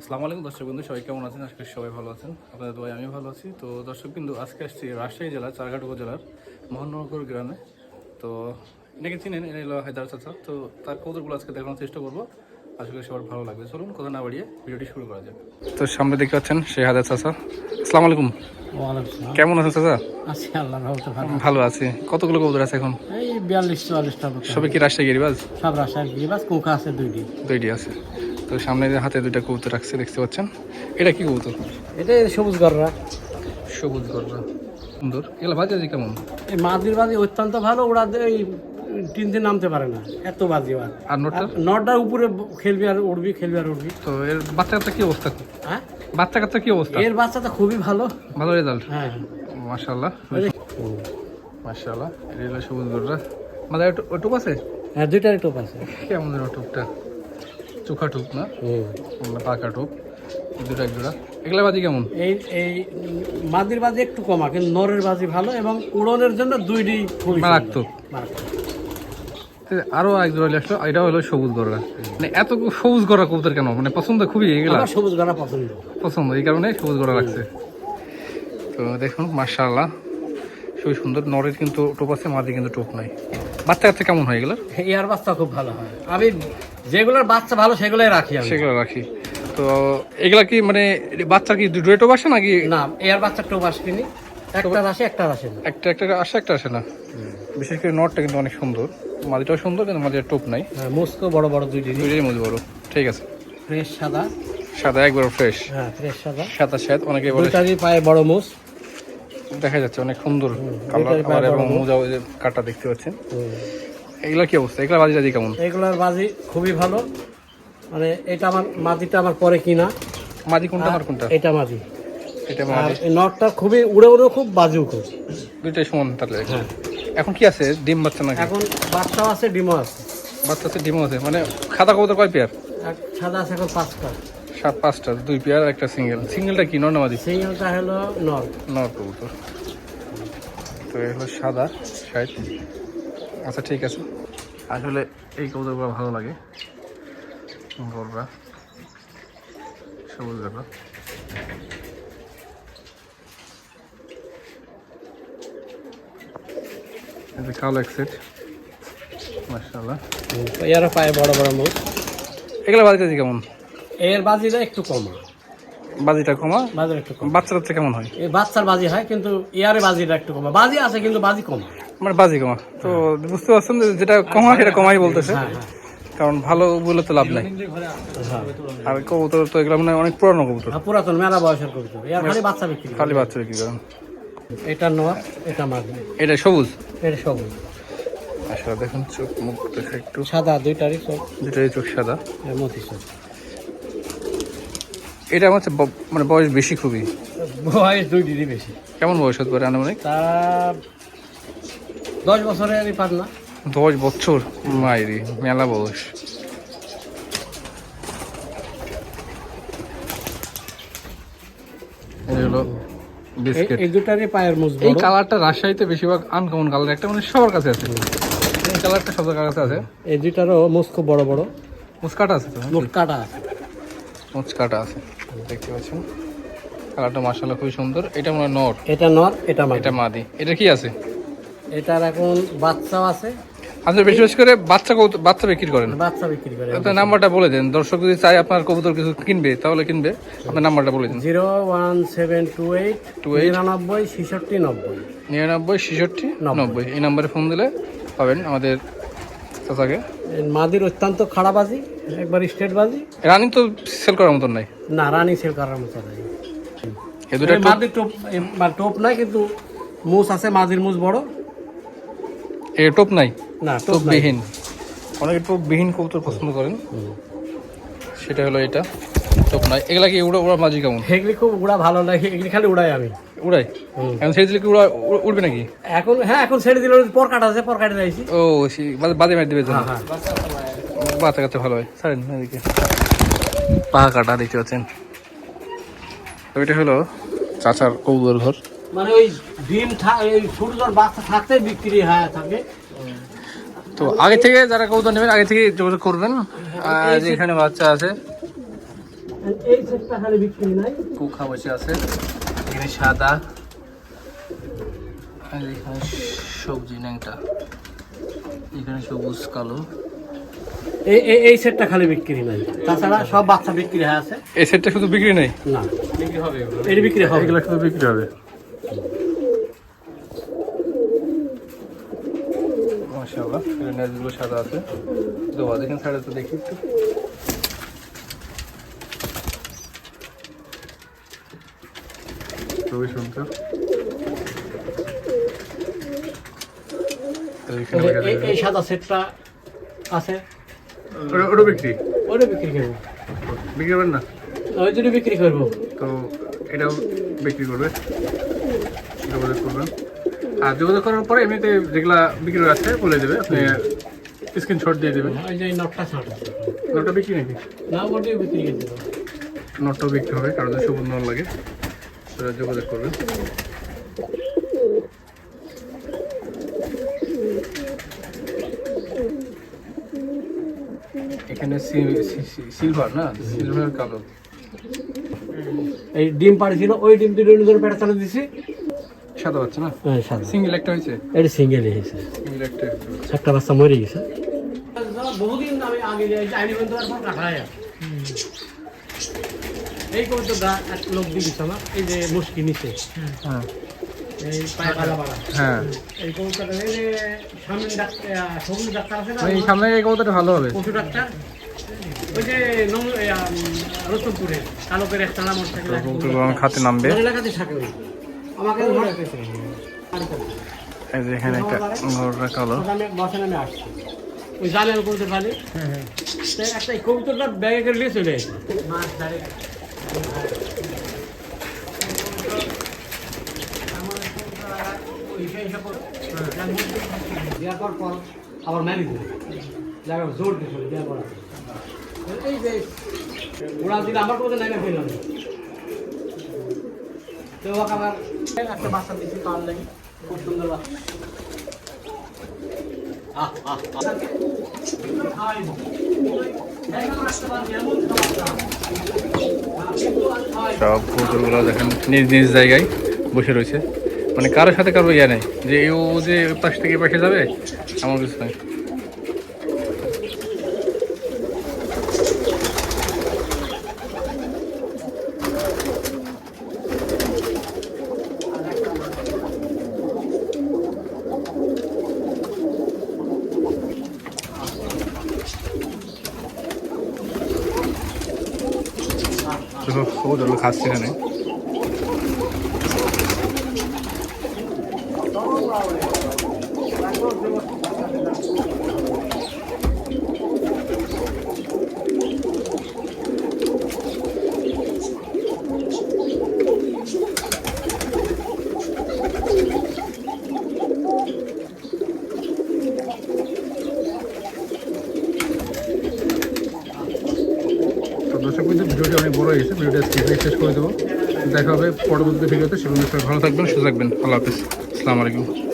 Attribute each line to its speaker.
Speaker 1: আসসালামু আলাইকুম দর্শক বন্ধু সবাই কেমন আছেন? আজকে সবাই ভালো আছেন। আপনাদের দোয়াই আমি ভালো আছি। তো দর্শক বিন্দু আজকে আসছি রাজশাহী জেলার চারঘাট উপজেলার মহানগর গ্রামে। তো এনাকে চিনেন হলো হায়দার চাচা। তো তার কৌতুকগুলো আজকে দেখানোর চেষ্টা করব। আশা করি সবার ভালো লাগবে। চলুন কথা না বাড়িয়ে ভিডিওটি শুরু করা যাক। তো সামনে দেখতে পাচ্ছেন সেই হায়দার চাচা। আসসালামু আলাইকুম। কেমন আছেন চাচা?
Speaker 2: আছি আল্লাহ ভালো।
Speaker 1: আছি। কতগুলো কবুতর আছে এখন?
Speaker 2: এই বিয়াল্লিশ চুয়াল্লিশটার মতো।
Speaker 1: কি রাজশাহী গিরিবাজ?
Speaker 2: সব রাসায়নিক গিরিবাস কুকা আছে দুইটি।
Speaker 1: দুইটি আছে। তো সামনে হাতে দুইটা কবুতর রাখছে দেখতে পাচ্ছেন? এটা কি কবুতর?
Speaker 2: এটা সবুজ গররা।
Speaker 1: সবুজ গররা। সুন্দর। এগুলো বাজে আছে কেমন?
Speaker 2: এই মাদির বাজি অত্যন্ত ভালো ওরা এই তিন দিন নামতে পারে না। এত বাজি ওর
Speaker 1: আর নোটটা?
Speaker 2: নটার উপরে খেলবি আর উঠবি খেলবি আর উঠবি
Speaker 1: তো এর বাচ্চা কাচ্চা কি অবস্থা?
Speaker 2: হ্যাঁ?
Speaker 1: বাচ্চা কাচ্চা কি অবস্থা?
Speaker 2: এর বাচ্চাটা খুবই ভালো।
Speaker 1: ভালো রেজাল্ট
Speaker 2: হ্যাঁ।
Speaker 1: মাশাল্লাহ মাশাল্লাহ এটা সবুজ গররা। মানে ওই টুপ আছে?
Speaker 2: হ্যাঁ দুইটারই টোপ আছে।
Speaker 1: কেমন টুপটা? চোখা টুপ না? মানে পাকা টুপ। দুটো এক জোড়া। এগুলা বাজি কেমন?
Speaker 2: এই এই মাদির বাজি একটু কমা কিন্তু নরের বাজি ভালো এবং উড়নের জন্য দুইটি খুবই।
Speaker 1: মারাত্মক।
Speaker 2: মারাত্মক।
Speaker 1: আরও এক জোড়া আসলো এটা হলো সবুজ গড়া মানে এত সবুজ গড়া কবুতর কেন? মানে পছন্দ খুবই এগুলা।
Speaker 2: সবুজ গড়া পছন্দ।
Speaker 1: পছন্দ এই কারণে সবুজ গড়া রাখছে তো দেখুন মার্শাল্লাহ খুবই সুন্দর। নরের কিন্তু টোপ আছে মাঝে কিন্তু টোপ নাই। বাচ্চা কাচ্চা কেমন হয় এগুলোর?
Speaker 2: এয়ার বাচ্চা খুব ভালো হয়। আমি যেগুলোর বাচ্চা ভালো সেগুলোই রাখি আমি।
Speaker 1: সেগুলো রাখি। তো এগুলা কি মানে বাচ্চা কি দুটো আসে নাকি?
Speaker 2: না এয়ার বাচ্চা টোপ আসবিনি একটা আসে একটা আসে না।
Speaker 1: একটা একটা আসে একটা আসে না? বিশেষ করে নটটা কিন্তু অনেক সুন্দর। মাঝিটাও সুন্দর কিন্তু মাঝে টোপ নাই।
Speaker 2: হ্যাঁ মুস্কো বড় বড় দুই ডিগ্রি
Speaker 1: দুইটাই মধ্যে বড়। ঠিক আছে।
Speaker 2: ফ্রেশ সাদা।
Speaker 1: সাদা একবার ফ্রেশ।
Speaker 2: হ্যাঁ ফ্রেশ সাদা।
Speaker 1: সাদা শ্যাত অনেকে বলে
Speaker 2: পায়ে বড় মুস।
Speaker 1: দেখা যাচ্ছে অনেক সুন্দর কালার এবং মোজা ওই যে কাটা দেখতে পাচ্ছেন। এগুলা কি অবস্থা? এগুলা বাজি টাজি কেমন?
Speaker 2: এগুলার বাজি খুবই ভালো। মানে এটা আমার মাটিটা আমার পরে কিনা?
Speaker 1: মাঝি কোনটা আমার কোনটা?
Speaker 2: এটা মাটি
Speaker 1: এটা
Speaker 2: এই নটটা খুবই উড়ে উড়ে খুব বাজিও খুব
Speaker 1: দুইটাই সমান তাহলে।
Speaker 2: হ্যাঁ।
Speaker 1: এখন কি আছে? ডিম বাচ্চা নাকি?
Speaker 2: এখন বাচ্চাও আছে ডিমও আছে।
Speaker 1: বাচ্চা আছে ডিমও আছে। মানে খাতা কবুতর কয় পেয়ার?
Speaker 2: সাদা আছে এখন পাঁচটা
Speaker 1: সাত পাঁচটা দুই পেয়ার আর একটা সিঙ্গেল সিঙ্গেলটা কি নর না মাঝি
Speaker 2: সিঙ্গেলটা হলো নর।
Speaker 1: নর কবুতর। তো এই হলো সাদা ষাট। আচ্ছা ঠিক আছে। আসলে এই কবুতরগুলো ভালো লাগে। গররা সবুজ গররা এই যে কালো এক সেট মার্শাল্লাহ
Speaker 2: এর পায়ে বড় বড় মুখ।
Speaker 1: এগুলো কেমন?
Speaker 2: এর বাজিটা একটু কম।
Speaker 1: বাজিটা কমা?
Speaker 2: বাজিটা একটু কম।
Speaker 1: বাচ্চা বাচ্চা কেমন হয়?
Speaker 2: এই বাচ্চার বাজি হয় কিন্তু ইয়ারে বাজিটা একটু কম। বাজি আছে কিন্তু বাজি কম।
Speaker 1: মানে বাজি কমা। তো বুঝতে পারছেন যে যেটা কমা সেটা কমাই বলতেছে।
Speaker 2: হ্যাঁ হ্যাঁ।
Speaker 1: কারণ ভালো বলে তো লাভ নাই। আর কবুতর তো এগুলো মানে অনেক পুরানো কবুতর।
Speaker 2: হ্যাঁ, পুরাতন মেলা বয়সের কবিতা এর খালি বাচ্চা বিক্রি
Speaker 1: খালি বাচ্চা বিক্রি করেন।
Speaker 2: এটা নর এটা মাঝি।
Speaker 1: এটা সবুজ?
Speaker 2: এটা সবুজ।
Speaker 1: আসলে দেখুন চোখ মুখ দেখে একটু।
Speaker 2: সাদা দুইটারই সব
Speaker 1: দুটাই চোখ সাদা।
Speaker 2: মতি সব
Speaker 1: এটা আমার মানে বয়স বেশি খুবই।
Speaker 2: বয়স দুই ডিগ্রি বেশি।
Speaker 1: কেমন বয়স হতে পারে আনুমানিক?
Speaker 2: তা দশ বছরেরই পার না।
Speaker 1: দশ বছর? মায়েরি মেলা বয়স। এই বিস্কিট।
Speaker 2: এই দুটারই পায়ের মুজ
Speaker 1: এই কালারটা রাজশাহীতে বেশিরভাগ আনকমন কালার। একটা মানে সবার কাছে আছে। এই কালারটা কাছে আছে।
Speaker 2: এই দুটারও মুজ খুব বড় বড়।
Speaker 1: আছে তো
Speaker 2: মুখ কাটা আছে।
Speaker 1: মুচকাটা আছে। দেখতে পাচ্ছেন। কালারটা মার্শাল্লাহ খুবই সুন্দর। এটা মনে নর।
Speaker 2: এটা নর এটা মাঝি
Speaker 1: এটা মাদি। এটা কি আছে?
Speaker 2: এটার এখন বাচ্চাও আছে।
Speaker 1: আপনার বেশি বেশি করে বাচ্চা বাচ্চা বিক্রি করেন।
Speaker 2: বাচ্চা বিক্রি করে
Speaker 1: আপনার নাম্বারটা বলে দেন। দর্শক যদি চাই আপনার কবুতর কিছু কিনবে তাহলে কিনবে। আপনার নাম্বারটা বলে দিন।
Speaker 2: Zero one seven two eight
Speaker 1: two eight.
Speaker 2: নিরানব্বই ছেষট্টি নব্বই।
Speaker 1: নিরানব্বই ছেষট্টি
Speaker 2: নব্বই।
Speaker 1: এই নাম্বারে ফোন দিলে পাবেন আমাদের চাচাকে।
Speaker 2: মাদির অত্যন্ত খারাপ বাজি একবার স্টেট বাজি?
Speaker 1: রানিং তো সেল করার মতন নাই।
Speaker 2: না রানিং সেল করার মতো নাই।
Speaker 1: এই দুটা
Speaker 2: মাদির টোপ টোপ নাই কিন্তু মুস আছে মাদির মুস বড়।
Speaker 1: এ টোপ নাই?
Speaker 2: না
Speaker 1: টোপ বিহীন। অনেকে টোপ বিহীন কবুতর পছন্দ করেন। সেটা হলো এটা। টোপ নাই। এগুলা কি উড়া উড়া মাঝি কেমন?
Speaker 2: এগুলি খুব উড়া ভালো লাগে এগুলি খালি উড়াই আমি।
Speaker 1: উড়াই। এখন ছেড়ে দিলে কি উড়া উড়- উড়বে নাকি?
Speaker 2: এখন হ্যাঁ এখন ছেড়ে দিল পর কাটা আছে পর কাটে যাইছি।
Speaker 1: ও বাজে মেরে দেবে
Speaker 2: হ্যাঁ হ্যাঁ।
Speaker 1: বাচ্চা কাচ্চা ভালো হয়। ছাড়েন না এদিকে। পাহা কাটা দেখতে পাচ্ছেন। তো এটা হলো চাচার কৌদুর ঘর।
Speaker 2: মানে ওই ডিম এই সূর্যর বাচ্চা থাকতে বিক্রি হয় থাকে।
Speaker 1: তো আগে থেকে যারা কৌতুক নেবেন আগে থেকে যোগাযোগ করবেন। আর এখানে বাচ্চা আছে।
Speaker 2: এই সেটটা খালি বিক্রি নাই।
Speaker 1: কুখা বসে আছে। এখানে সাদা। আর এখানে সবজি ন্যাংটা। এখানে সবুজ কালো।
Speaker 2: এই এই এই সেটটা খালি বিক্রি নাই। তাছাড়া সব বাচ্চা বিক্রি হয়ে আছে।
Speaker 1: এই সেটটা শুধু বিক্রি নেই?
Speaker 2: না।
Speaker 1: বিক্রি হবে
Speaker 2: এর বিক্রি হবে।
Speaker 1: এগুলো শুধু বিক্রি হবে। মাশাআল্লাহ এর সাদা আছে। দোয়া দেখেন সাইডে তো দেখি একটু। খুবই সুন্দর।
Speaker 2: এই সাদা সেটটা আছে।
Speaker 1: ওটা- বিক্রি?
Speaker 2: ওটা বিক্রি করব।
Speaker 1: বিক্রি করবেন না?
Speaker 2: ওই জন্য বিক্রি করব।
Speaker 1: তো এটাও বিক্রি করবে। যোগাযোগ করবেন। আর যোগাযোগ করার পরে এমনিতে যেগুলা বিক্রি আছে বলে দেবে। আপনি স্ক্রিনশট দিয়ে দেবেন।
Speaker 2: ওই যে নটটা ছাড়।
Speaker 1: নোটটা বিক্রি নাকি?
Speaker 2: না ওটাই বিক্রি করে দেবো।
Speaker 1: নোটটাও বিক্রি হবে কারণ সবুজ নল লাগে। যোগাযোগ করবেন। এখানে সিলভার না? সিলভার কালো।
Speaker 2: এই ডিম পাড়েছিল ওই ডিম দুটো করে পেটা চালু দিছি।
Speaker 1: সাদা বাচ্চা না?
Speaker 2: হ্যাঁ সাদা।
Speaker 1: সিঙ্গেল একটা হয়েছে?
Speaker 2: এটা সিঙ্গেল হয়েছে।
Speaker 1: সিঙ্গেল একটা
Speaker 2: একটা বাচ্চা মরে গেছে। বহুদিন আমি আগে আইনি বন্ধু আর। রাখায় এই এক লোক দিয়ে দিচ্ছে আমার এই যে মুশকি নিচে।
Speaker 1: হ্যাঁ। হ্যাঁ।
Speaker 2: এই সামনে না?
Speaker 1: এই সামনে কবুতরটা ভালো হবে।
Speaker 2: পশু ডাক্তার? একটা নাম
Speaker 1: কবুতরগুলো খাতে নামবে
Speaker 2: এলাকাতে থাকে ওই। আমাকে ধরে রেখেছে।
Speaker 1: এই যে এখানে একটা ঘরটা কালো।
Speaker 2: আমি বসে নামে আসছি। ওই জালে আমি কবুতর একটা এই কবুতরটা ব্যাগে করে নিয়ে চলে দেওয়ার পর পর আবার ম্যানেজ জায়গা জোর দিয়েছিল দেওয়ার পর এই যে ওরা দিলে আমার কবুতর নাই না তো আবার একটা বাচ্চা দিচ্ছি পার লাগে খুব সুন্দর
Speaker 1: সব কবুতরগুলো দেখেন নিজ নিজ জায়গায় বসে রয়েছে। মানে কারোর সাথে কারও ইয়ে নেই। যে ও যে পাশ থেকে পাশে যাবে, এমন কিছু নাই। কবুতরগুলো খাচ্ছে এখানে। বড় ভিডিওটা করে দেবো। দেখা হবে পরবর্তী ভিডিওতে। সেগুলো ভালো থাকবেন, সুস্থ থাকবেন। আল্লাহ হাফিজ। আসসালামু আলাইকুম।